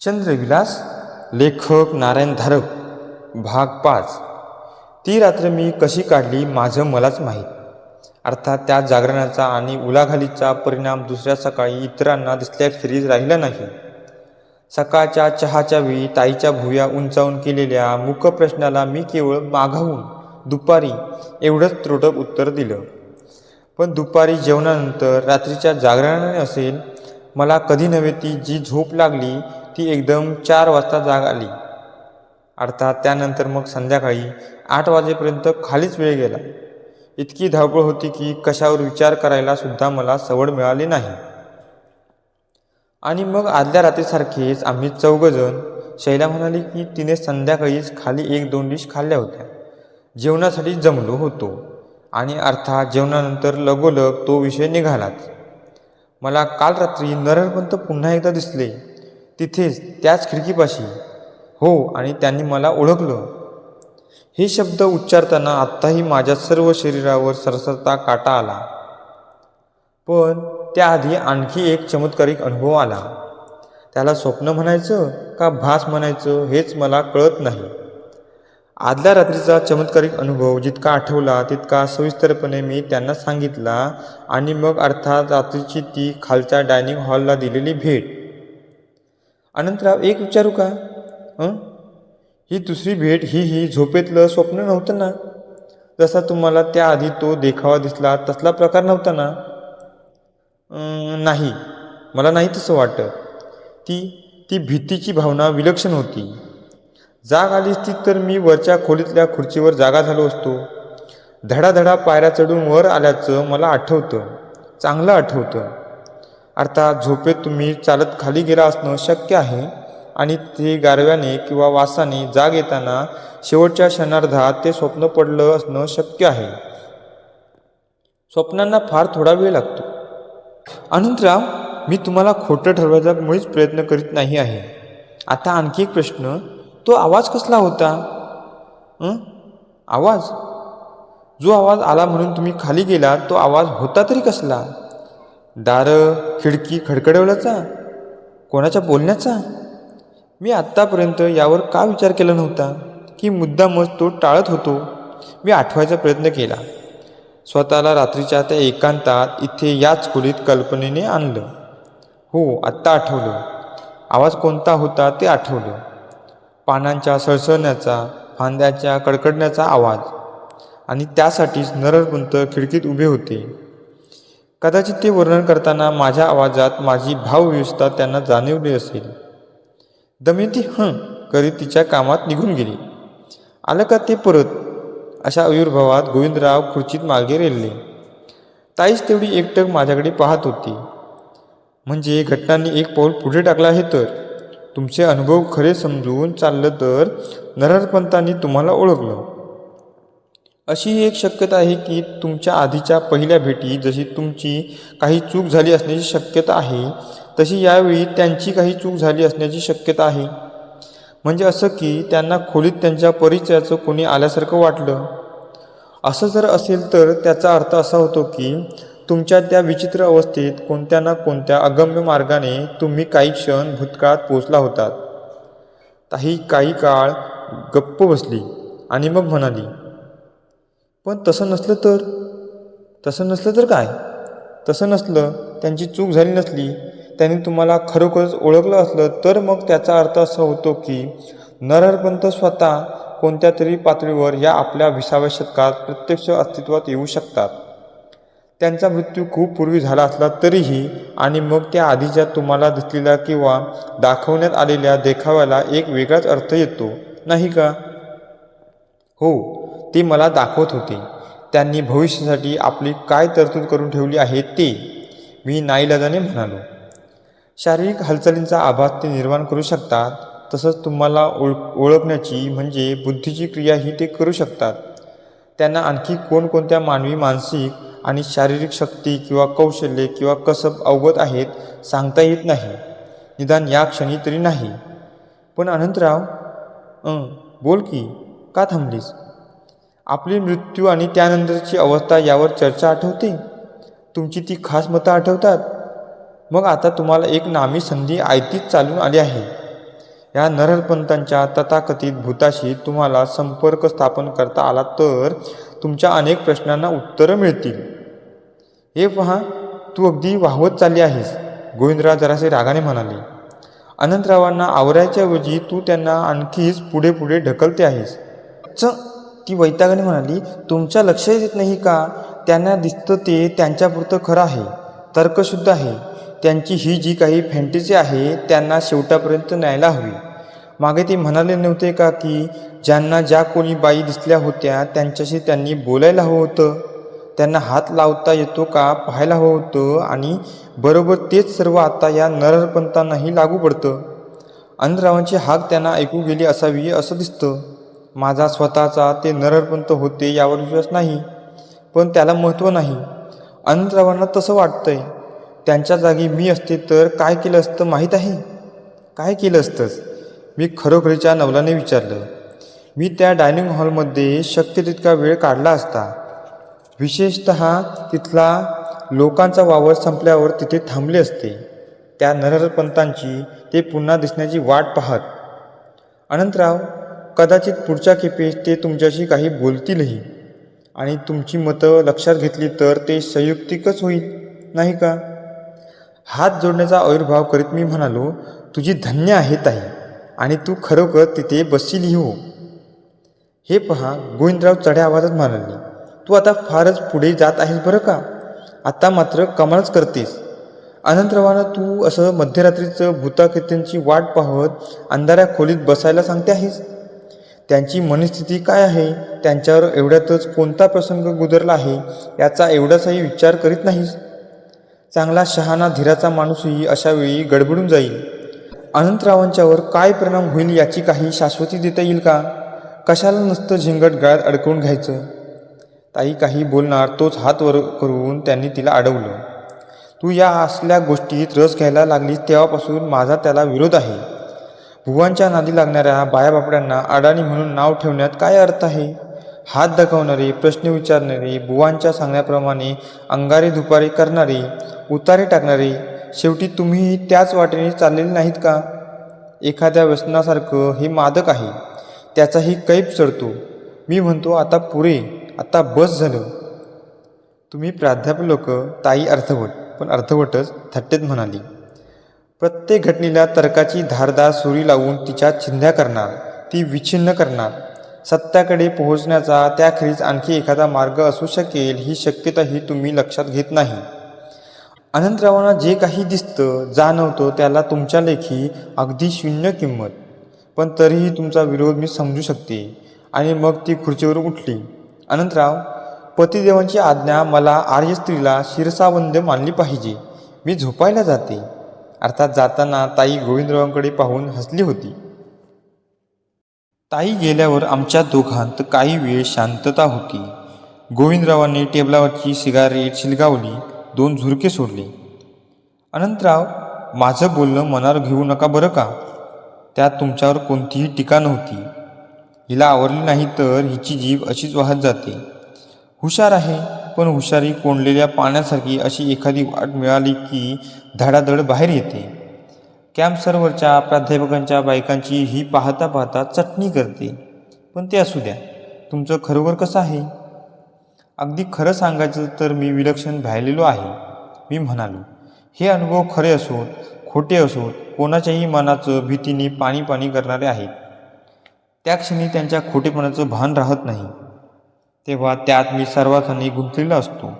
चंद्रविलास लेखक नारायण धारक भाग पाच. ती रात्र मी कशी काढली माझं मलाच माहीत. अर्थात त्या जागरणाचा आणि उलाघालीचा परिणाम दुसऱ्या सकाळी इतरांना दिसल्याखेरीज राहिला नाही. सकाळच्या चहाच्या वेळी ताईच्या भुव्या उंचावून केलेल्या मुखप्रश्नाला मी केवळ मागाहून दुपारी एवढंच त्रोटक उत्तर दिलं. पण दुपारी जेवणानंतर रात्रीच्या जागरणाने असेल मला कधी नव्हे ती जी झोप लागली ती एकदम चार वाजता जाग आली. अर्थात त्यानंतर मग संध्याकाळी आठ वाजेपर्यंत खालीच वेळ गेला. इतकी धावपळ होती की कशावर विचार करायला सुद्धा मला सवड मिळाली नाही. आणि मग आदल्या रात्रीसारखेच आम्ही चौघजण शैला म्हणाली की तिने संध्याकाळीच खाली एक दोन डिश खाल्ल्या होत्या. जेवणासाठी जमलो होतो आणि अर्थात जेवणानंतर लगोलग तो विषय निघालाच. मला काल रात्री नरहरपंत पुन्हा एकदा दिसले. तिथेच त्याच खिडकीपाशी. हो आणि त्यांनी मला ओळखलं. हे शब्द उच्चारताना आत्ताही माझ्या सर्व शरीरावर सरसरता काटा आला. पण त्याआधी आणखी एक चमत्कारिक अनुभव आला. त्याला स्वप्न म्हणायचं का भास म्हणायचं हेच मला कळत नाही. आदल्या रात्रीचा चमत्कारिक अनुभव जितका आठवला तितका सविस्तरपणे मी त्यांना सांगितला आणि मग अर्थात रात्रीची ती खालच्या डायनिंग हॉलला दिलेली भेट. अनंतराव एक विचारू का? हं? ही दुसरी भेट ही ही झोपेतलं स्वप्न नव्हतं ना? जसा तुम्हाला त्याआधी तो देखावा दिसला तसला प्रकार नव्हता ना? नाही. मला नाही तसं वाटत. ती ती भीतीची भावना विलक्षण होती. जाग आली असती तर मी वरच्या खोलीतल्या खुर्चीवर जागा झालो असतो. धडाधडा पायऱ्या चढून वर आल्याचं मला आठवतं. चांगलं आठवतं. अर्थात झोपेत तुम्ही चालत खाली गेला असणं शक्य आहे. आणि ते गारव्याने किंवा वासाने जाग येताना शेवटच्या क्षणार्धात ते स्वप्न पडलं असणं शक्य आहे. स्वप्नांना फार थोडा वेळ लागतो. अनंतराव मी तुम्हाला खोटं ठरवायचा मुळीच प्रयत्न करीत नाही आहे. आता आणखी एक प्रश्न. तो आवाज कसला होता? आवाज? जो आवाज आला म्हणून तुम्ही खाली गेला तो आवाज होता तरी कसला? दारं खिडकी खडखडवल्याचा कोणाच्या बोलण्याचा? मी आत्तापर्यंत यावर का विचार केला नव्हता? की मुद्दामच तो टाळत होतो. मी आठवायचा प्रयत्न केला. स्वतःला रात्रीच्या त्या एकांतात इथे याच खोलीत कल्पनेने आणलं. हो आत्ता आठवलं. आवाज कोणता होता ते आठवलं. पानांच्या सळसळण्याचा फांद्याच्या कडकडण्याचा आवाज. आणि त्यासाठीच नरपंत खिडकीत उभे होते. कदाचित ते वर्णन करताना माझ्या आवाजात माझी भावव्यवस्था त्यांना जाणवली असेल. दमयंती हं करीत तिच्या कामात निघून गेली. आलं का ते परत? अशा आविर्भावात गोविंदराव खुर्चीत मागे रेलले. ताईच तेवढी एकटक माझ्याकडे पाहत होती. म्हणजे घटनांनी एक पाऊल पुढे टाकलं आहे तर? तुमचे अनुभव खरे समजून चाललं तर? नरहरपंतांनी तुम्हाला ओळखलं. अशी एक शक्यता आहे की तुमच्या आधीच्या पहिल्या भेटी जशी तुमची काही चूक झाली असण्याची शक्यता आहे तशी यावेळी त्यांची काही चूक झाली असण्याची शक्यता आहे. म्हणजे असं की त्यांना खोलीत त्यांच्या परिचयाचं कोणी आल्यासारखं वाटलं. असं जर असेल तर त्याचा अर्थ असा होतो की तुमच्या त्या विचित्र अवस्थेत कोणत्या ना कोणत्या अगम्य मार्गाने तुम्ही काही क्षण भूतकाळात पोचला होतात. काही काही काळ गप्प बसली आणि मग म्हणाली पण तसं नसलं तर? तसं नसलं तर काय? तसं नसलं त्यांची चूक झाली नसली त्यांनी तुम्हाला खरोखरच ओळखलं असलं तर मग त्याचा अर्थ असा होतो की नरहरपंत स्वतः कोणत्या तरी पातळीवर या आपल्या विसाव्या शतकात प्रत्यक्ष अस्तित्वात येऊ शकतात. त्यांचा मृत्यू खूप पूर्वी झाला असला तरीही आणि मग त्या आधीच्या तुम्हाला दिसलेल्या किंवा दाखवण्यात आलेल्या देखाव्याला एक वेगळाच अर्थ येतो. नाही का? हो. ते मला दाखवत होते. त्यांनी भविष्यासाठी आपली काय तरतूद करून ठेवली आहे ते मी नाईलाजाने म्हणालो. शारीरिक हालचालींचा आभास ते निर्माण करू शकतात तसंच तुम्हाला ओळ ओळखण्याची म्हणजे बुद्धीची क्रियाही ते करू शकतात. त्यांना आणखी कोणकोणत्या मानवी मानसिक आणि शारीरिक शक्ती किंवा कौशल्ये किंवा कसब अवगत आहेत सांगता येत नाही. निदान या क्षणी तरी नाही. पण अनंतराव अं बोल की का थांबलीस? आपली मृत्यू आणि त्यानंतरची अवस्था यावर चर्चा आठवते. तुमची ती खास मतं आठवतात. मग आता तुम्हाला एक नामी संधी आयतीच चालून आली आहे. या नरहरपंतांच्या तथाकथित भूताशी तुम्हाला संपर्क स्थापन करता आला तर तुमच्या अनेक प्रश्नांना उत्तरं मिळतील. हे पहा तू अगदी वाहवत चालली आहेस गोविंदराव जरासे रागाने म्हणाले. अनंतरावांना आवरायच्या ऐवजी तू त्यांना आणखीच पुढे पुढे ढकलते आहेस. च ती वैतागाने म्हणाली तुमच्या लक्षात येत नाही का? त्यांना दिसतं ते त्यांच्यापुरतं खरं आहे तर्कशुद्ध आहे. त्यांची ही जी काही फॅन्टसी आहे त्यांना शेवटापर्यंत न्यायला हवी. मागे ते म्हणाले नव्हते का की ज्यांना ज्या कोणी बाई दिसल्या होत्या त्यांच्याशी त्यांनी बोलायला हवं होतं. त्यांना हात लावता येतो का पाहायला हवं होतं आणि बरोबर तेच सर्व आता या नरहरपंतांनाही लागू पडतं. अन्नरावांची हाक त्यांना ऐकू गेली असावी असं दिसतं. माझा स्वतःचा ते नररपंत होते यावर विश्वास नाही पण त्याला महत्त्व नाही. अनंतरावांना तसं वाटतंय. त्यांच्या जागी मी असते तर काय केलं असतं माहीत आहे? काय केलं असतंच? मी खरोखरीच्या नवलाने विचारलं. मी त्या डायनिंग हॉलमध्ये शक्य तितका वेळ काढला असता. विशेषत तिथला लोकांचा वावर संपल्यावर तिथे थांबले असते. त्या नररपंतांची ते पुन्हा दिसण्याची वाट पाहत. अनंतराव कदाचित पुढच्या खेपेस ते तुमच्याशी काही बोलतीलही. आणि तुमची मतं लक्षात घेतली तर ते संयुक्तिकच होईल नाही का? हात जोडण्याचा आविर्भाव करीत मी म्हणालो तुझी धन्य आहे ताई. आणि तू खरोखर तिथे बसशीलही हो. हे पहा गोविंदराव चढ्या आवाजात म्हणाले तू आता फारच पुढे जात आहेस बरं का? आता मात्र कमालच करतेस. अनंतरावानं तू असं मध्यरात्रीचं भूताकृत्यांची वाट पाहत अंधाऱ्या खोलीत बसायला सांगते आहेस? त्यांची मनस्थिती काय आहे? त्यांच्यावर एवढ्यातच कोणता प्रसंग गुदरला आहे? याचा एवढासाही विचार करीत नाहीस. चांगला शहाणा धीराचा माणूसही अशा वेळी गडबडून जाईल. अनंतरावांच्यावर काय परिणाम होईल याची काही शाश्वती देता येईल का? कशाला नसतं झिंगट गळ्यात अडकवून घ्यायचं? ताई काही बोलणार तोच हात वर करून त्यांनी तिला अडवलं. तू या असल्या गोष्टीत रस घ्यायला लागलीस तेव्हापासून माझा त्याला विरोध आहे. भुवांच्या नादी लागणाऱ्या बायाबापड्यांना अडाणी म्हणून नाव ठेवण्यात काय अर्थ आहे? हात दाखवणारी प्रश्न विचारणारी भुवांच्या सांगण्याप्रमाणे अंगारे दुपारी करणारे उतारे टाकणारे शेवटी तुम्ही त्याच वाटेने चाललेले नाहीत का? एखाद्या व्यसनासारखं हे मादक आहे. त्याचाही कैप चढतो. मी म्हणतो आता पुरे आता बस झालं. तुम्ही प्राध्यापक लोक ताई अर्थवट. पण अर्धवटच थट्टेत म्हणाली. प्रत्येक घटनेला तर्काची धारदार सुरी लावून तिच्या चिंध्या करणार ती विच्छिन्न करणार. सत्याकडे पोहोचण्याचा त्याखेरीज आणखी एखादा मार्ग असू शकेल ही शक्यताही तुम्ही लक्षात घेत नाही. अनंतरावांना जे काही दिसतं जाणवतं त्याला तुमच्या लेखी अगदी शून्य किंमत. पण तरीही तुमचा विरोध मी समजू शकते. आणि मग ती खुर्चीवरून उठली. अनंतराव पतिदेवांची आज्ञा मला आर्य स्त्रीला शिरसावंद मानली पाहिजे. मी झोपायला जाते. अर्थात जाताना ताई गोविंदरावांकडे पाहून हसली होती. ताई गेल्यावर आमच्या दोघांत काही वेळ शांतता होती. गोविंदरावांनी टेबलावरची सिगारेट शिलगावली दोन झुरके सोडले. अनंतराव माझं बोलणं मनावर घेऊ नका बरं का? त्यात तुमच्यावर कोणतीही टीका नव्हती. हिला आवडली नाही तर हिची जीभ अशीच वाहत जाते. हुशार आहे. पण हुशारी कोंडलेल्या पाण्यासारखी अशी एखादी वाट मिळाली की धडाधड बाहेर येते. कॅम्प सर्वरच्या प्राध्यापकांच्या बायकांची ही पाहता पाहता चटणी करते. पण ते असू द्या तुमचं खरोखर कसं आहे? अगदी खरं सांगायचं तर मी विलक्षण भ्यायलेलो आहे. मी म्हणालो हे अनुभव खरे असोत खोटे असोत कोणाच्याही मनाचं भीतीने पाणी पाणी करणारे आहेत. त्या क्षणी त्यांच्या खोटेपणाचं भान राहत नाही. तेव्हा त्यात मी सर्वार्थाने गुंतलेला असतो.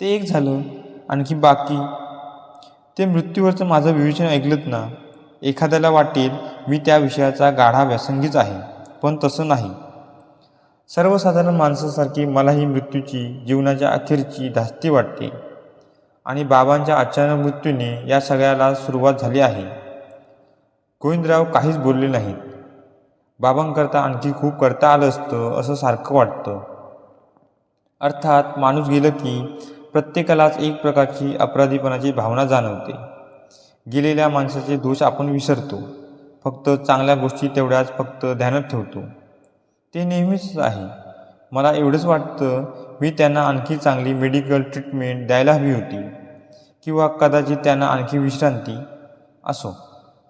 ते एक झालं आणखी बाकी. ते मृत्यूवरचं माझं विवेचन ऐकलंत ना एखाद्याला वाटेल मी त्या विषयाचा गाढा व्यासंगीच आहे पण तसं नाही. सर्वसाधारण माणसासारखी मलाही मृत्यूची जीवनाच्या अखेरची धास्ती वाटते. आणि बाबांच्या अचानक मृत्यूने या सगळ्याला सुरुवात झाली आहे. गोविंदराव काहीच बोलले नाहीत. बाबांकरता आणखी खूप करता आलं असतं असं सारखं वाटतं. अर्थात माणूस गेलं की प्रत्येकालाच एक प्रकारची अपराधीपणाची भावना जाणवते. गेलेल्या माणसाचे दोष आपण विसरतो. फक्त चांगल्या गोष्टी तेवढ्याच फक्त ध्यानात ठेवतो. ते नेहमीच आहे. मला एवढंच वाटतं मी त्यांना आणखी चांगली मेडिकल ट्रीटमेंट द्यायला हवी होती. किंवा कदाचित त्यांना आणखी विश्रांती. असो.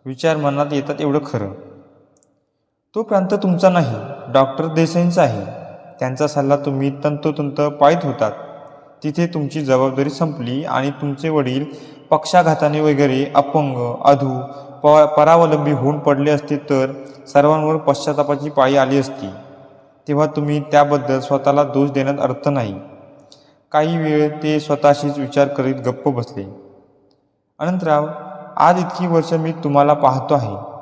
विचार मनात येतात एवढं खरं. तो प्रांत तुमचा नाही डॉक्टर देसाईंचा आहे. त्यांचा सल्ला तुम्ही तंतोतंत पाळीत होतात. तिथे तुमची जबाबदारी संपली आणि तुमचे वडील पक्षाघाताने वगैरे अपंग अधू प परावलंबी होऊन पडले असते तर सर्वांवर पश्चातापाची पाळी आली असती. तेव्हा तुम्ही त्याबद्दल स्वतःला दोष देण्यात अर्थ नाही. काही वेळ ते स्वतःशीच विचार करीत गप्प बसले. अनंतराव आज इतकी वर्ष मी तुम्हाला पाहतो आहे.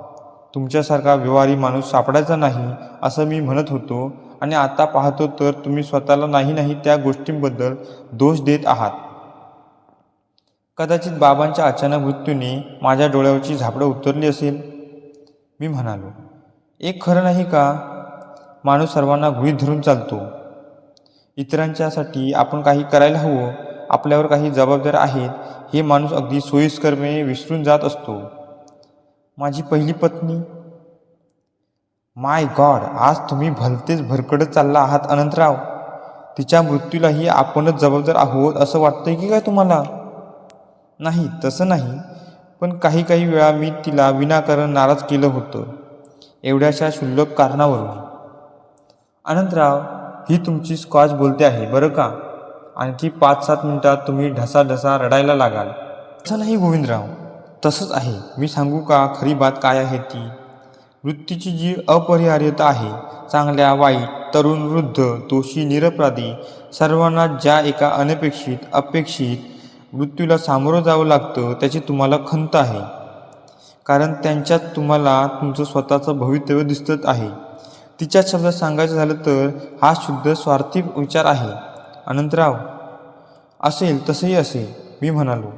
तुमच्यासारखा व्यवहारी माणूस सापडायचा नाही असं मी म्हणत होतो. आणि आता पाहतो तर तुम्ही स्वतःला नाही नाही त्या गोष्टींबद्दल दोष देत आहात. कदाचित बाबांच्या अचानक मृत्यूने माझ्या डोळ्यावरची झापडं उतरली असेल. मी म्हणालो एक खरं नाही का? माणूस सर्वांना गृहीत धरून चालतो. इतरांच्यासाठी आपण काही करायला हवं आपल्यावर काही जबाबदार आहेत हे माणूस अगदी सोयीस्करपणे विसरून जात असतो. माझी पहिली पत्नी. माय गॉड आज तुम्ही भलतेच भरकडत चालला आहात अनंतराव. तिच्या मृत्यूलाही आपणच जबाबदार आहोत असं वाटतंय की काय तुम्हाला? नाही तसं नाही. पण काही काही वेळा मी तिला विनाकारण नाराज केलं होतं. एवढ्याशा क्षुल्लक कारणावरून. अनंतराव ही तुमची स्कॉच बोलते आहे बरं का? आणखी पाच सात मिनिटात तुम्ही ढसा ढसा रडायला लागाल. असं नाही गोविंदराव. तसंच आहे. मी सांगू का खरी बात काय आहे ती? वृत्तीची जी अपरिहार्यता आहे चांगल्या वाईट तरुण वृद्ध दोषी निरपराधी सर्वांना ज्या एका अनपेक्षित अपेक्षित मृत्यूला सामोरं जावं लागतं त्याची तुम्हाला खंत आहे. कारण त्यांच्यात तुम्हाला तुमचं स्वतःचं भवितव्य दिसत आहे. तिच्या शब्दात सांगायचं झालं तर हा शुद्ध स्वार्थी विचार आहे. अनंतराव असेल तसंही असेल मी म्हणालो.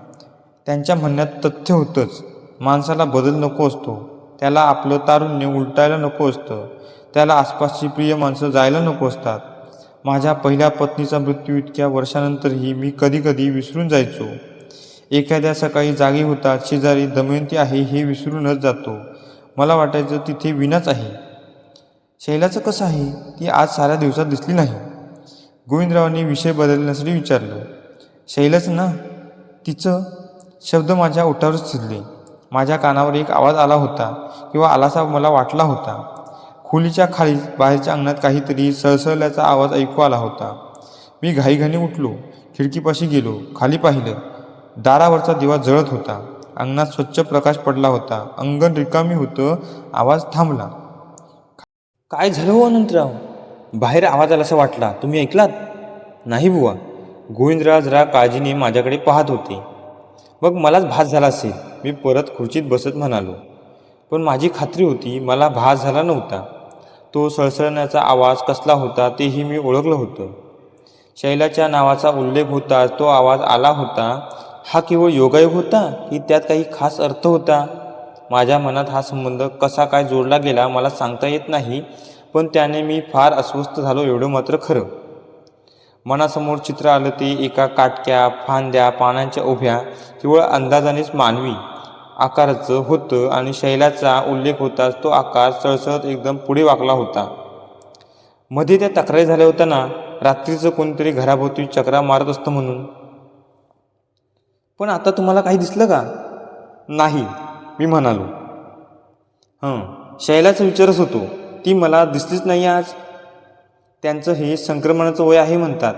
त्यांच्या म्हणण्यात तथ्य होतंच. माणसाला बदल नको असतो. त्याला आपलं तारुण्य उलटायला नको असतं. त्याला आसपासची प्रिय माणसं जायला नको असतात. माझ्या पहिल्या पत्नीचा मृत्यू इतक्या वर्षानंतरही मी कधीकधी विसरून जायचो. एखाद्या सकाळी जागी होतात शेजारी दमयंती आहे हे विसरूनच जातो. मला वाटायचं तिथे विनाच आहे. शैलाचं कसं आहे? ती आज साऱ्या दिवसात दिसली नाही. गोविंदरावांनी विषय बदलण्यासाठी विचारलं. शैलाचं ना? तिचं? शब्द माझ्या ओठावरच शिरले माझ्या कानावर एक आवाज आला होता किंवा आलासा मला वाटला होता. खोलीच्या खाली बाहेरच्या अंगणात काहीतरी सळसळल्याचा आवाज ऐकू आला होता. मी घाईघाईने उठलो. खिडकीपाशी गेलो. खाली पाहिलं. दारावरचा दिवा जळत होता. अंगणात स्वच्छ प्रकाश पडला होता. अंगण रिकामी होतं. आवाज थांबला. काय झालं हो अनंतराव? बाहेर आवाज आलासा वाटला. तुम्ही ऐकलात? नाही बुवा. गोविंदराव जरा काळजीने माझ्याकडे पाहत होते. मग मलाच भास झाला असेल. मी परत खुर्चीत बसत म्हणालो. पण माझी खात्री होती मला भास झाला नव्हता. तो सळसळण्याचा आवाज कसला होता तेही मी ओळखलं होतं. शैलाच्या नावाचा उल्लेख होता तो आवाज आला होता हा केवळ योगायोग होता की त्यात काही खास अर्थ होता? माझ्या मनात हा संबंध कसा काय जोडला गेला मला सांगता येत नाही पण त्याने मी फार अस्वस्थ झालो एवढं मात्र खरं. मनासमोर चित्र आलं ते एका काटक्या फांद्या पानांच्या उभ्या केवळ अंदाजानेच मानवी. आकाराचं होतं आणि शैलाचा उल्लेख होताच तो आकार सळसळत एकदम पुढे वाकला होता. मध्ये त्या तक्रारी झाल्या होत्या ना रात्रीचं कोणतरी घराभोवती चक्रा मारत असतं म्हणून. पण आता तुम्हाला काही दिसलं का? नाही मी म्हणालो. हं शैलाचा विचारच होतो. ती मला दिसलीच नाही आज. त्यांचं हे संक्रमणाचं वय आहे म्हणतात.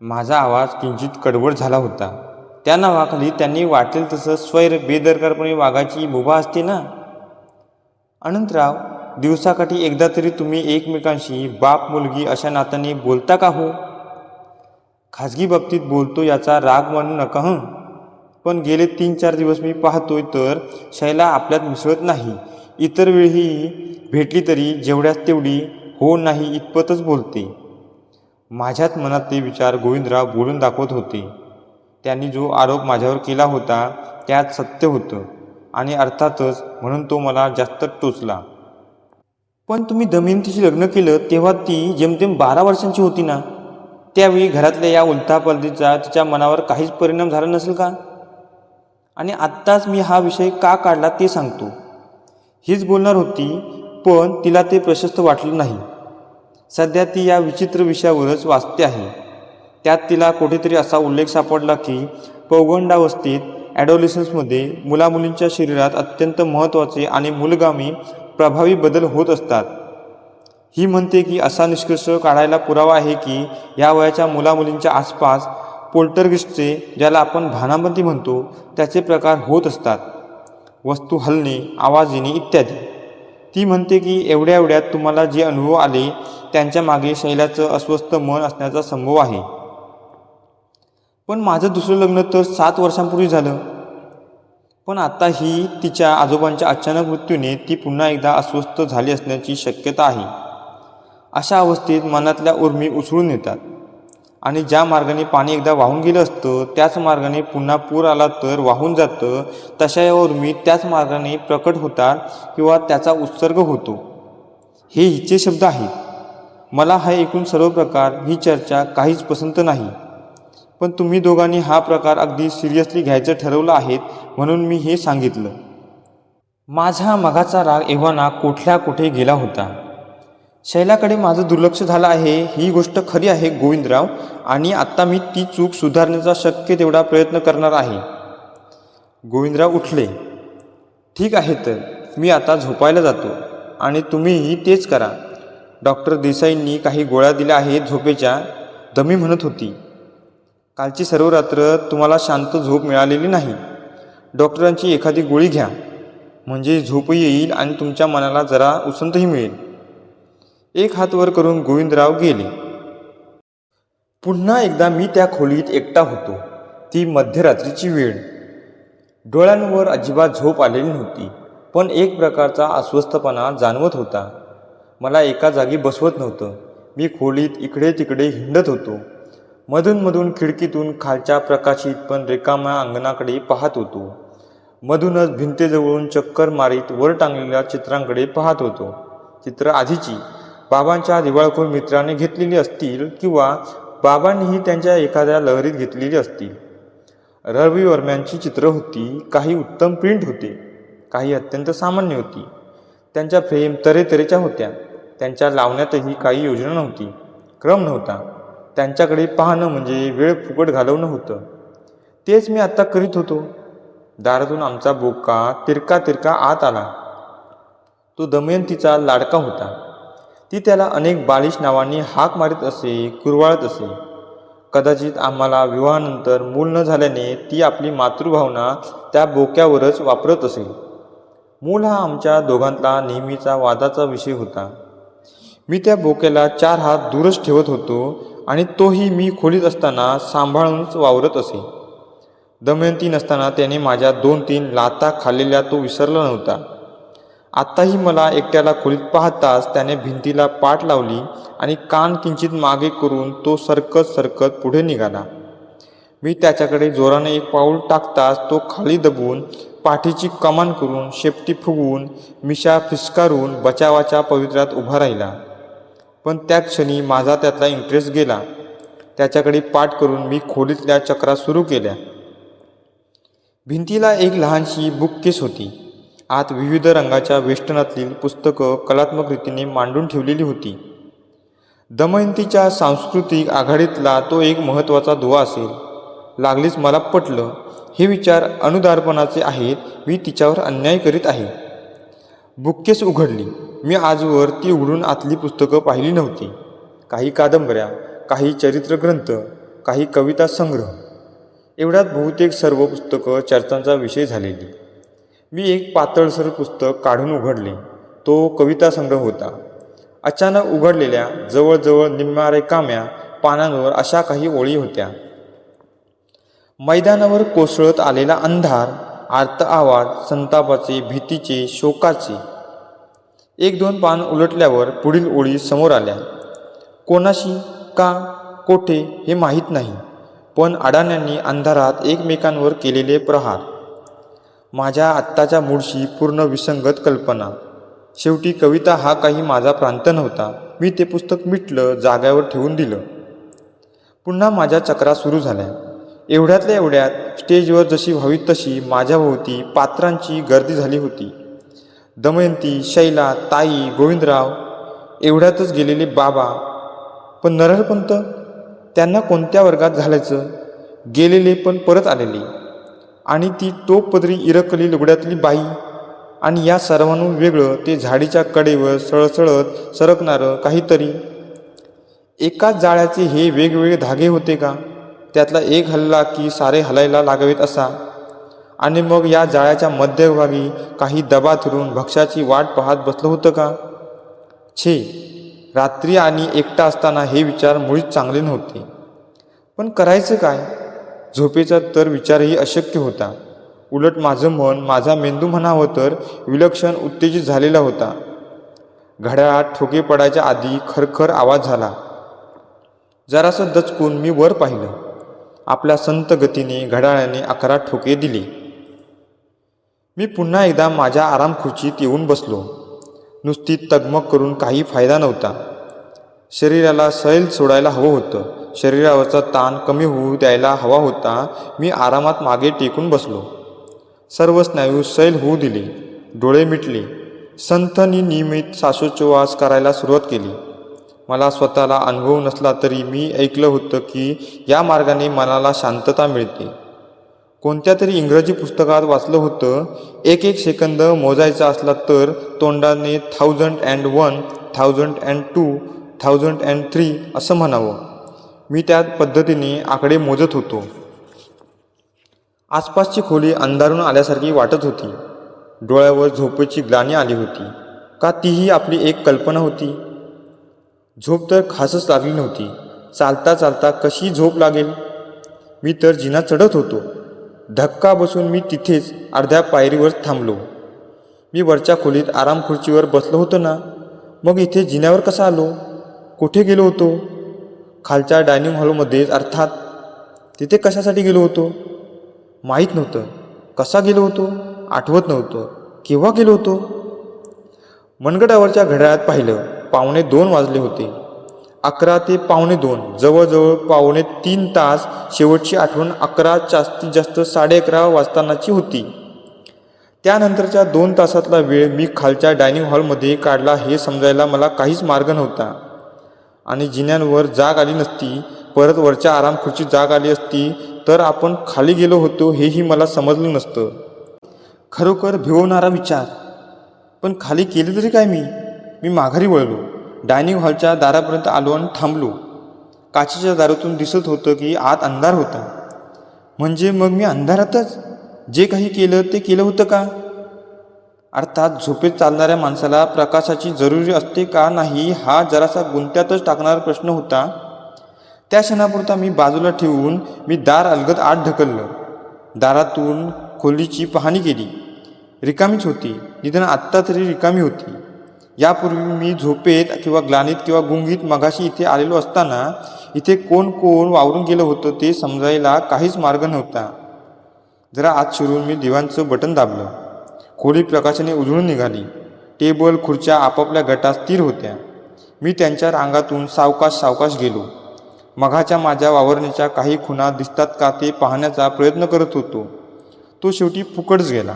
माझा आवाज किंचित कडवड झाला होता. त्या नावाखाली त्यांनी वाटेल तसं स्वैर बेदरकारपणे वाघाची मुभा असते ना? अनंतराव दिवसाकाठी एकदा तरी तुम्ही एकमेकांशी बाप मुलगी अशा नात्याने बोलता का हो? खाजगी बाबतीत बोलतो याचा राग मानू नका हं? पण गेले तीन चार दिवस मी पाहतोय तर शैला आपल्यात मिसळत नाही. इतर वेळी भेटली तरी जेवढ्यात तेवढी हो नाही इतपतच बोलते. माझ्याच मनात ते विचार गोविंदराव बोलून दाखवत होते. त्यांनी जो आरोप माझ्यावर केला होता त्यात सत्य होतं आणि अर्थातच म्हणून तो मला जास्त टोचला. पण तुम्ही दमयंतीशी लग्न केलं तेव्हा ती जेमतेम बारा वर्षांची होती ना? त्यावेळी घरातल्या या उलथापालथीचा तिच्या मनावर काहीच परिणाम झाला नसेल का? आणि आत्ताच मी हा विषय का काढला ते सांगतो. हीच बोलणार होती पण तिला ते प्रशस्त वाटलं नाही. सध्या ती या विचित्र विषयावरच वाचते आहे. त्यात तिला कुठेतरी असा उल्लेख सापडला की पौगंडावस्थेत ॲडोलिसन्समध्ये मुलामुलींच्या शरीरात अत्यंत महत्त्वाचे आणि मूलगामी प्रभावी बदल होत असतात. ही म्हणते की असा निष्कर्ष काढायला पुरावा आहे की या वयाच्या मुलामुलींच्या आसपास पोल्टरगिस्टचे ज्याला आपण भानामती म्हणतो त्याचे प्रकार होत असतात. वस्तू हलणे आवाज येणे इत्यादी. ती म्हणते की एवढ्या एवढ्यात तुम्हाला जे अनुभव आले त्यांच्या मागे शैलाचं अस्वस्थ मन असण्याचा संभव आहे. पण माझं दुसरं लग्न तर सात वर्षांपूर्वी झालं. पण आता ही तिच्या आजोबांच्या अचानक मृत्यूने ती पुन्हा एकदा अस्वस्थ झाली असण्याची शक्यता आहे. अशा अवस्थेत मनातल्या उर्मी उसळून येतात. आणि ज्या मार्गाने पाणी एकदा वाहून गेलं असतं त्याच मार्गाने पुन्हा पूर आला तर वाहून जातं तशा या उर्मी त्याच मार्गाने प्रकट होतात किंवा त्याचा उत्सर्ग होतो. हे हिचे शब्द आहेत. मला हा एकूण सर्व प्रकार ही चर्चा काहीच पसंत नाही. पण तुम्ही दोघांनी हा प्रकार अगदी सिरियसली घ्यायचं ठरवलं आहेत म्हणून मी हे सांगितलं. माझा मगाचा राग एव्हाना कुठल्या कुठे गेला होता. शैलाकडे माझं दुर्लक्ष झालं आहे ही गोष्ट खरी आहे गोविंदराव. आणि आत्ता मी ती चूक सुधारण्याचा शक्य तेवढा प्रयत्न करणार आहे. गोविंदराव उठले. ठीक आहे तर मी आता झोपायला जातो. आणि तुम्हीही तेच करा. डॉक्टर देसाईंनी काही गोळ्या दिल्या आहेत झोपेच्या दमी म्हणत होती. कालची सर्व रात्र तुम्हाला शांत झोप मिळालेली नाही. डॉक्टरांची एखादी गोळी घ्या. म्हणजे झोपही येईल आणि तुमच्या मनाला जरा उसंतही मिळेल. एक हात वर करून गोविंदराव गेले. पुन्हा एकदा मी त्या खोलीत एकटा होतो. ती मध्यरात्रीची वेळ. डोळ्यांवर अजिबात झोप आलेली नव्हती पण एक प्रकारचा अस्वस्थपणा जाणवत होता. मला एका जागी बसवत नव्हतं. मी खोलीत इकडे तिकडे हिंडत होतो. मधूनमधून खिडकीतून खालच्या प्रकाशित पण रिकाम्या अंगणाकडे पाहत होतो. मधूनच भिंतेजवळून चक्कर मारीत वर टांगलेल्या चित्रांकडे पाहत होतो. चित्र आधीची. बाबांच्या दिवाळखोर मित्राने घेतलेली असतील किंवा बाबांनीही त्यांच्या एखाद्या लहरीत घेतलेली असतील. रवी वर्म्यांची चित्र होती काही उत्तम प्रिंट होते काही अत्यंत सामान्य होती. त्यांच्या फ्रेम तऱ्हेतऱ्हेच्या होत्या. त्यांच्या लावण्यातही काही योजना नव्हती क्रम नव्हता. त्यांच्याकडे पाहणं म्हणजे वेळ फुकट घालवणं होतं. तेच मी आत्ता करीत होतो. दारातून आमचा बोका तिरका तिरका आत आला. तो दमयंतीचा लाडका होता. ती त्याला अनेक बालिश नावांनी हाक मारित असे कुरवाळत असे. कदाचित आम्हाला विवाहानंतर मूल न झाल्याने ती आपली मातृभावना त्या बोक्यावरच वापरत असेल मूल हा आमच्या दोघांतला नेहमीचा वादाचा विषय होता. मी त्या बोक्याला चार हात दूरच ठेवत होतो आणि तोही मी खोलीत असताना सांभाळूनच वावरत असे. दमयंती नसताना त्याने माझ्या दोन तीन लाता खाल्लेल्या तो विसरला नव्हता. आत्ताही मला एकट्याला खोलीत पाहताच त्याने भिंतीला पाठ लावली आणि कान किंचित मागे करून तो सरकत सरकत पुढे निघाला. मी त्याच्याकडे जोराने एक पाऊल टाकताच तो खाली दबून पाठीची कमान करून शेपटी फुगवून मिशा फिसकारून बचावाच्या पवित्र्यात उभा राहिला. पण त्या क्षणी माझा त्यातला इंटरेस्ट गेला. त्याच्याकडे पाठ करून मी खोलीतल्या चक्रा सुरू केल्या. भिंतीला एक लहानशी बुककेस होती. आत विविध रंगाच्या वेष्टनातील पुस्तकं कलात्मक रीतीने मांडून ठेवलेली होती. दमयंतीच्या सांस्कृतिक आघाडीतला तो एक महत्त्वाचा दुवा असेल. लागलीच मला पटलं हे विचार अनुदारपणाचे आहेत मी तिच्यावर अन्याय करीत आहे. बुक्केस उघडली. मी आजवर ती उघडून आतली पुस्तकं पाहिली नव्हती. काही कादंबऱ्या काही चरित्रग्रंथ काही कविता संग्रह. एवढ्यात बहुतेक सर्व पुस्तकं चर्चांचा विषय झालेली. मी एक पातळसर पुस्तक काढून उघडले. तो कविता संग्रह होता. अचानक उघडलेल्या जवळजवळ निम्म्या रेकाम्या पानांवर अशा काही ओळी होत्या. मैदानावर कोसळत आलेला अंधार आर्त आवाज संतापाचे भीतीचे शोकाचे. एक दोन पान उलटल्यावर पुढील ओळी समोर आल्या. कोणाशी? का? कोठे? हे माहीत नाही. पण अडाण्यांनी अंधारात एकमेकांवर केलेले प्रहार. माझ्या आत्ताच्या मूळशी पूर्ण विसंगत कल्पना. शेवटी कविता हा काही माझा प्रांत नव्हता. मी ते पुस्तक मिटलं जाग्यावर ठेवून दिलं. पुन्हा माझ्या चक्रा सुरू झाल्या. एवढ्यातल्या एवढ्यात स्टेजवर जशी व्हावी तशी माझ्याभोवती पात्रांची गर्दी झाली होती. दमयंती शैला ताई गोविंदराव एवढ्यातच गेलेले बाबा. पण नरहरपंत त्यांना कोणत्या वर्गात घालायचं? गेलेले पण परत आलेले. आणि ती टोपपदरी इरकली लुगड्यातली बाई. आणि या सर्वांहून वेगळं ते झाडीच्या कडेवर सळसळत सरकणारं काहीतरी. एकाच जाळ्याचे हे वेगवेगळे धागे होते का? त्यातला एक हल्ला की सारे हलायला लागावेत असा. आणि मग या जाळ्याच्या मध्यभागी काही दबा धरून भक्ष्याची वाट पाहत बसलं होतं का? छे रात्री आणि एकटा असताना हे विचार मुळीच चांगले नव्हते. पण करायचं काय? झोपेचा तर विचारही अशक्य होता. उलट माझं मन माझा मेंदू म्हणावं तर विलक्षण उत्तेजित झालेला होता. घड्याळात ठोके पडायच्या आधी खरखर आवाज झाला. जरासं दचकून मी वर पाहिलं. आपल्या संत गतीने घड्याळाने अकरा ठोके दिले. मी पुन्हा एकदा माझ्या आराम खुर्चीत येऊन बसलो. नुसती तगमग करून काही फायदा नव्हता. शरीराला सैल सोडायला हवं होतं. शरीरावरचा ताण कमी होऊ द्यायला हवा होता. मी आरामात मागे टेकून बसलो. सर्व स्नायू सैल होऊ दिले. डोळे मिटले. संतनी नियमित श्वासोच्छवास करायला सुरुवात केली. मला स्वतःला अनुभव नसला तरी मी ऐकलं होतं की या मार्गाने मनाला शांतता मिळते. कोणत्या तरी इंग्रजी पुस्तकात वाचलं होतं एक एक सेकंद मोजायचा असला तर तोंडाने thousand and one thousand and two thousand and three असं म्हणावं. मी त्या पद्धतीने आकडे मोजत होतो. आसपासची खोली अंधारून आल्यासारखी वाटत होती. डोळ्यावर झोपेची ग्लानी आली होती. का तीही आपली एक कल्पना होती? झोप तर खासच लागली नव्हती. चालता चालता कशी झोप लागेल? मी तर जिना चढत होतो. धक्का बसून मी तिथेच अर्ध्या पायरीवर थांबलो. मी वरच्या खोलीत आराम खुर्चीवर बसलो होतो ना? मग इथे जिन्यावर कसा आलो? कुठे गेलो होतो? खालच्या डायनिंग हॉलमध्येच अर्थात तिथे कशासाठी गेलो होतो? माहीत नव्हतं. कसा गेलो होतो? आठवत नव्हतं. केव्हा गेलो होतो? मनगडावरच्या घड्याळात पाहिलं पावणे दोन वाजले होते. अकरा ते पावणे दोन जवळजवळ पावणे तीन तास शेवटची आठवण अकरा जास्तीत जास्त साडे अकरा वाजतानाची होती. त्यानंतरच्या दोन तासातला वेळ मी खालच्या डायनिंग हॉलमध्ये काढला हे समजायला मला काहीच मार्ग नव्हता. आणि जिन्यांवर जाग आली नसती परत वरच्या आराम खुर्ची जाग आली असती तर आपण खाली गेलो होतो हेही मला समजलं नसतं. खरोखर भिवणारा विचार. पण खाली केले तरी काय मी? मी माघारी वळलो. डायनिंग हॉलच्या दारापर्यंत आलो आणि थांबलो. काचेच्या दारातून दिसत होतं की आत अंधार होता. म्हणजे मग मी अंधारातच? जे काही केलं ते केलं होतं का? अर्थात झोपेत चालणाऱ्या माणसाला प्रकाशाची जरुरी असते का नाही हा जरासा गुंत्यातच टाकणारा प्रश्न होता. त्या क्षणापुरता मी बाजूला ठेवून मी दार अलगद आत ढकललं. दारातून खोलीची पाहणी केली. रिकामीच होती. निदान आत्ता तरी रिकामी होती. यापूर्वी मी झोपेत किंवा ग्लानीत किंवा गुंगीत मगाशी इथे आलेलो असताना इथे कोण कोण वावरून गेलं होतं ते समजायला काहीच मार्ग नव्हता. जरा आत शिरून मी दिवांचं बटन दाबलं. खोली प्रकाशाने उजळून निघाली. टेबल खुर्च्या आपापल्या गटात स्थिर होत्या. मी त्यांच्या रांगातून सावकाश सावकाश गेलो. मघाच्या माझ्या वावरण्याच्या काही खुणा दिसतात का ते पाहण्याचा प्रयत्न करत होतो. तो शेवटी फुकटच गेला.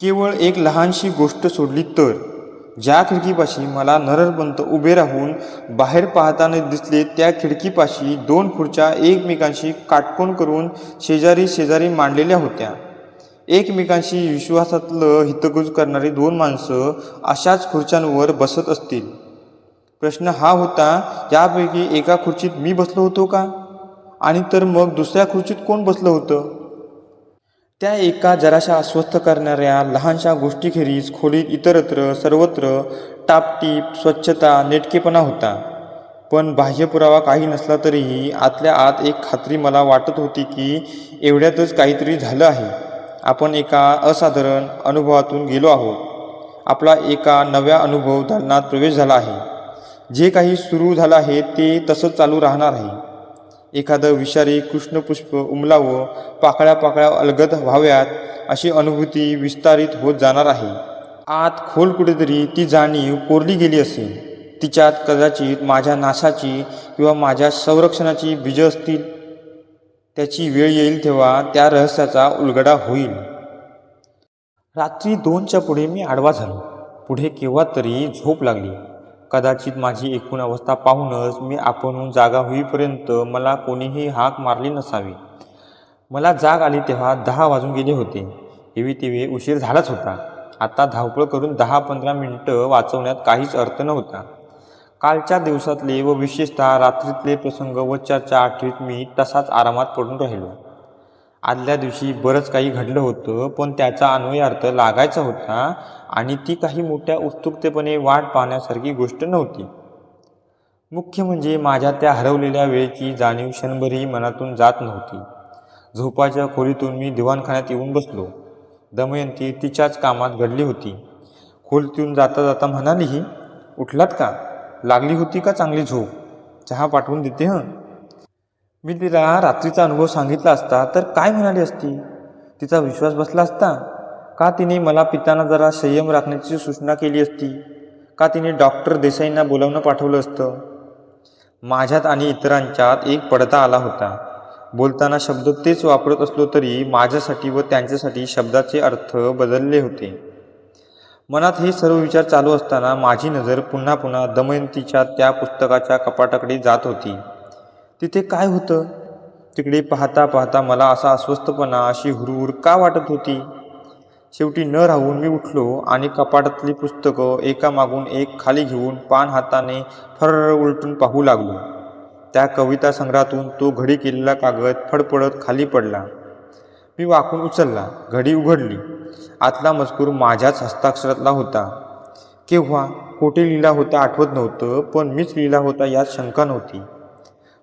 केवळ एक लहानशी गोष्ट सोडली तर. ज्या खिडकीपाशी मला नररपंत उभे राहून बाहेर पाहताना दिसले त्या खिडकीपाशी दोन खुर्च्या एकमेकांशी काटकोण करून शेजारी शेजारी मांडलेल्या होत्या. एकमेकांशी विश्वासातलं हितगुज करणारी दोन माणसं अशाच खुर्च्यांवर बसत असतील. प्रश्न हा होता यापैकी एका खुर्चीत मी बसलो होतो का? आणि तर मग दुसऱ्या खुर्चीत कोण बसलं होतं? त्या एका जराशा अस्वस्थ करणाऱ्या लहानशा गोष्टीखेरीज खोलीत इतरत्र सर्वत्र टापटीप स्वच्छता नेटकेपणा होता. पण बाह्य पुरावा काही नसला तरीही आतल्या आत एक खात्री मला वाटत होती की एवढ्यातच काहीतरी झालं आहे. आपण एका असाधारण अनुभवातून गेलो आहोत. आपला एका नव्या अनुभव धरणात प्रवेश झाला आहे. जे काही सुरू झालं आहे ते तसंच चालू राहणार आहे. एखादं विषारी कृष्णपुष्प उमलावं पाकळ्या पाकळ्या अलगद व्हाव्यात अशी अनुभूती विस्तारित होत जाणार आहे. आत खोल कुठेतरी ती जाणीव कोरली गेली असेल. तिच्यात कदाचित माझ्या नाशाची किंवा माझ्या संरक्षणाची बीजं असतील. त्याची वेळ येईल तेव्हा त्या रहस्याचा उलगडा होईल. रात्री दोनच्या पुढे मी आडवा झालो. पुढे केव्हा तरी झोप लागली. कदाचित माझी एकूण अवस्था पाहूनच मी आपणहून जागा होईपर्यंत मला कोणीही हाक मारली नसावी. मला जाग आली तेव्हा दहा वाजून गेले होते. एवी तेवी उशीर झालाच होता. आता धावपळ करून दहा पंधरा मिनटं वाचवण्यात काहीच अर्थ नव्हता. कालच्या दिवसातले व विशेषतः रात्रीतले प्रसंग व चर्चा आठवीत मी तसाच आरामात पडून राहिलो. आदल्या दिवशी बरंच काही घडलं होतं पण त्याचा अन्वयार्थ लागायचा होता आणि ती काही मोठ्या उत्सुकतेपणे वाट पाहण्यासारखी गोष्ट नव्हती. मुख्य म्हणजे माझ्या त्या हरवलेल्या वेळेची जाणीव क्षणभरही मनातून जात नव्हती. झोपाच्या खोलीतून मी दिवाणखान्यात येऊन बसलो. दमयंती तिच्याच कामात घडली होती. खोलीतून जाता जाता म्हणालीही उठलात का? लागली होती का चांगली झोप? चहा पाठवून देते हं. मी तिला रात्रीचा अनुभव सांगितला असता तर काय म्हणाली असती? तिचा विश्वास बसला असता. का तिने मला पिताना जरा संयम राखण्याची सूचना केली असती? का तिने डॉक्टर देसाईंना बोलावणं पाठवलं असतं? माझ्यात आणि इतरांच्यात एक पडदा आला होता. बोलताना शब्द तेच वापरत असलो तरी माझ्यासाठी व त्यांच्यासाठी शब्दाचे अर्थ बदलले होते. मनात हे सर्व विचार चालू असताना माझी नजर पुन्हा पुन्हा दमयंतीच्या त्या पुस्तकाच्या कपाटाकडे जात होती. तिथे काय होतं? तिकडे पाहता पाहता मला असा अस्वस्थपणा अशी हुरहुर का वाटत होती? शेवटी न राहून मी उठलो आणि कपाटातली पुस्तकं एकामागून एक खाली घेऊन पान हाताने फरर उलटून पाहू लागलो. त्या कविता संग्रहातून तो घडी केलेला कागद फडफडत खाली पडला. मी वाकून उचलला. घडी उघडली. आतला मजकूर माझ्याच हस्ताक्षरातला होता. केव्हा? कोठे लिहिला होता आठवत नव्हतं पण मीच लिहिला होता यात शंका नव्हती.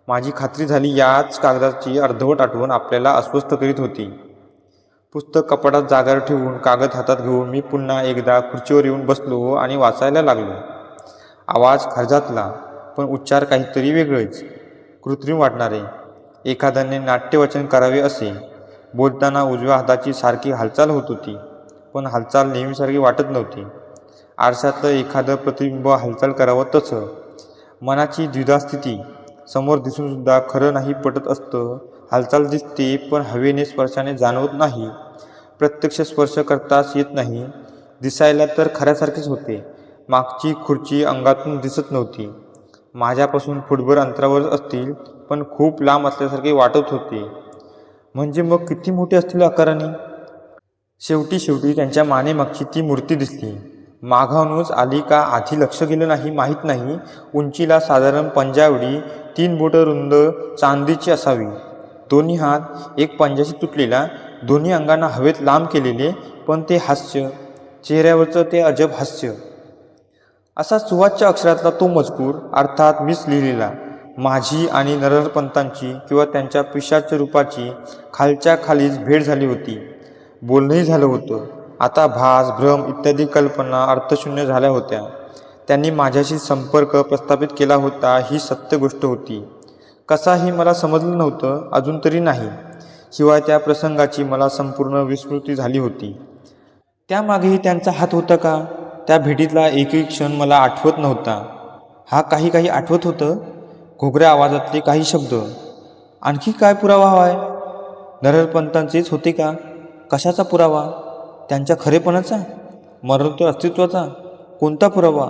माझी खात्री झाली याच कागदाची अर्धवट आठवण आपल्याला अस्वस्थ करीत होती. पुस्तक कपाटात जागावर ठेवून कागद हातात घेऊन मी पुन्हा एकदा खुर्चीवर येऊन बसलो आणि वाचायला लागलो. आवाज खर्जातला पण उच्चार काहीतरी वेगळेच. कृत्रिम वाटणारे. एखाद्याने नाट्यवचन करावे असे. बोलताना उजव्या हाताची सारखी हालचाल होत होती. पण हालचाल नेहमीसारखी वाटत नव्हती. आरशातलं एखादं प्रतिबिंब हालचाल करावं तसं. मनाची द्विधा स्थिती. समोर दिसूनसुद्धा खरं नाही पटत असतं. हालचाल दिसते पण हवेने स्पर्शाने जाणवत नाही. प्रत्यक्ष स्पर्श करताच येत नाही. दिसायला तर खऱ्यासारखेच होते. मागची खुर्ची अंगातून दिसत नव्हती. माझ्यापासून फुटभर अंतरावरच असतील पण खूप लांब असल्यासारखे वाटत होते. म्हणजे मग किती मोठे असतील आकाराने? शेवटी शेवटी त्यांच्या मानेमागची ती मूर्ती दिसली. मागावूनच आली का आधी लक्ष गेलं नाही माहीत नाही. उंचीला साधारण पंजावडी तीन बोटं रुंद चांदीची असावी. दोन्ही हात एक पंजाशी तुटलेला दोन्ही अंगांना हवेत लांब केलेले पण ते हास्य चेहऱ्यावरचं ते अजब हास्य. असा सुवाच्य अक्षरातला तो मजकूर अर्थात मीच लिहिलेला माझी आणि नरहरपंतांची किंवा त्यांच्या पिशाच्या रूपाची खालच्या खालीच भेट झाली होती. बोलणंही झालं होतं. आता भास भ्रम इत्यादी कल्पना अर्थशून्य झाल्या होत्या. त्यांनी माझ्याशी संपर्क प्रस्थापित केला होता ही सत्य गोष्ट होती. कसाही मला समजलं नव्हतं अजून तरी नाही. शिवाय त्या प्रसंगाची मला संपूर्ण विस्मृती झाली होती. त्यामागेही त्यांचा हात होता का? त्या भेटीतला एकही क्षण मला आठवत नव्हता. हा काही काही आठवत होतं? घोगऱ्या आवाजातले काही शब्द. आणखी काय पुरावा हवाय? नरहरपंतांचेच होते का? कशाचा पुरावा? त्यांच्या खरेपणाचा? मरणोत्तर अस्तित्वाचा? कोणता पुरावा?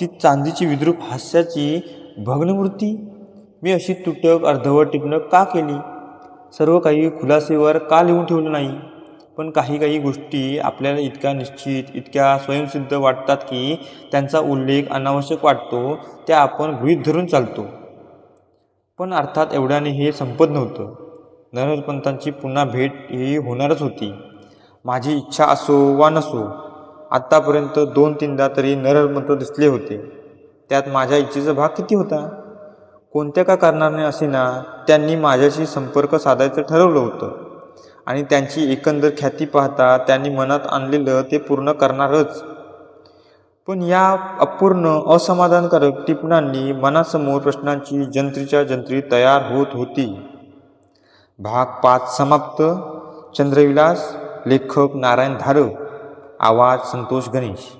ती चांदीची विद्रूप हास्याची भग्नमूर्ती? मी अशी तुटक अर्धवट टिपणं का केली? सर्व काही खुलासेवर का लिहून ठेवलं नाही? पण काही काही गोष्टी आपल्याला इतक्या निश्चित इतक्या स्वयंसिद्ध वाटतात की त्यांचा उल्लेख अनावश्यक वाटतो त्या आपण गृहीत धरून चालतो. पण अर्थात एवढ्याने हे संपत नव्हतं. नरहरपंतांची पुन्हा भेट ही होणारच होती. माझी इच्छा असो वा नसो आत्तापर्यंत दोन तीनदा तरी नरहरपंत दिसले होते. त्यात माझ्या इच्छेचा भाग किती होता? कोणत्या का कारणाने असेना त्यांनी माझ्याशी संपर्क साधायचं ठरवलं होतं? आणि त्यांची एकंदर ख्याती पाहता त्यांनी मनात आणलेलं ते पूर्ण करणारच. पण या अपूर्ण असमाधानकारक टिपणांनी मनासमोर प्रश्नांची जंत्रीच्या जंत्री तयार होत होती. भाग पाच समाप्त. चंद्रविलास लेखक नारायण धारक आवाज संतोष गणेश.